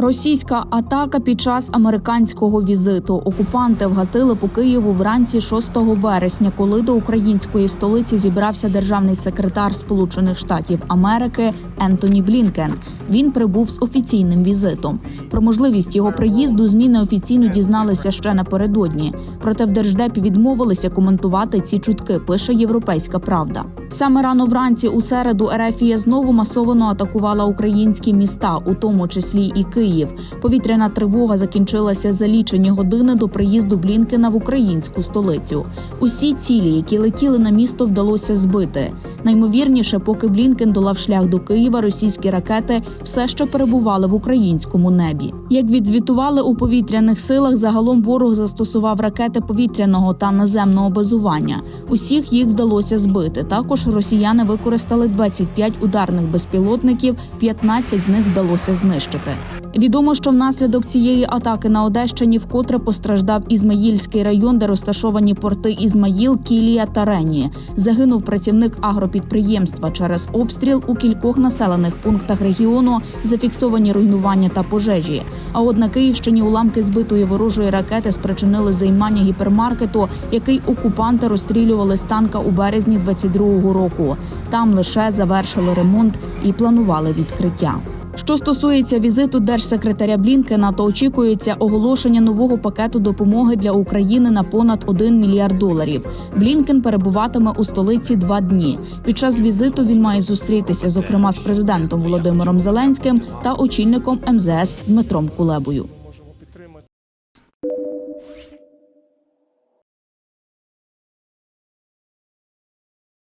Російська атака під час американського візиту. Окупанти вгатили по Києву вранці 6 вересня, коли до української столиці зібрався державний секретар Сполучених Штатів Америки Ентоні Блінкен. Він прибув з офіційним візитом. Про можливість його приїзду змі неофіційно дізналися ще напередодні. Проте в держдепі відмовилися коментувати ці чутки. Пише Європейська Правда. Саме рано вранці у середу Ерефія знову масово атакувала українські міста, у тому числі і Київ. Повітряна тривога закінчилася за лічені години до приїзду Блінкена в українську столицю. Усі цілі, які летіли на місто, вдалося збити. Наймовірніше, поки Блінкен долав шлях до Києва, російські ракети все ще перебували в українському небі. Як відзвітували у повітряних силах, загалом ворог застосував ракети повітряного та наземного базування. Усіх їх вдалося збити. Також росіяни використали 25 ударних безпілотників, 15 з них вдалося знищити. Відомо, що внаслідок цієї атаки на Одещині вкотре постраждав Ізмаїльський район, де розташовані порти Ізмаїл, Кілія та Рені. Загинув працівник агропідприємства через обстріл у кількох населених пунктах регіону. Зафіксовані руйнування та пожежі. А от на Київщині уламки збитої ворожої ракети спричинили займання гіпермаркету, який окупанти розстрілювали з танка у березні 22-го року. Там лише завершили ремонт і планували відкриття. Що стосується візиту держсекретаря Блінкена, то очікується оголошення нового пакету допомоги для України на понад 1 мільярд доларів. Блінкен перебуватиме у столиці два дні. Під час візиту він має зустрітися, зокрема, з президентом Володимиром Зеленським та очільником МЗС Дмитром Кулебою.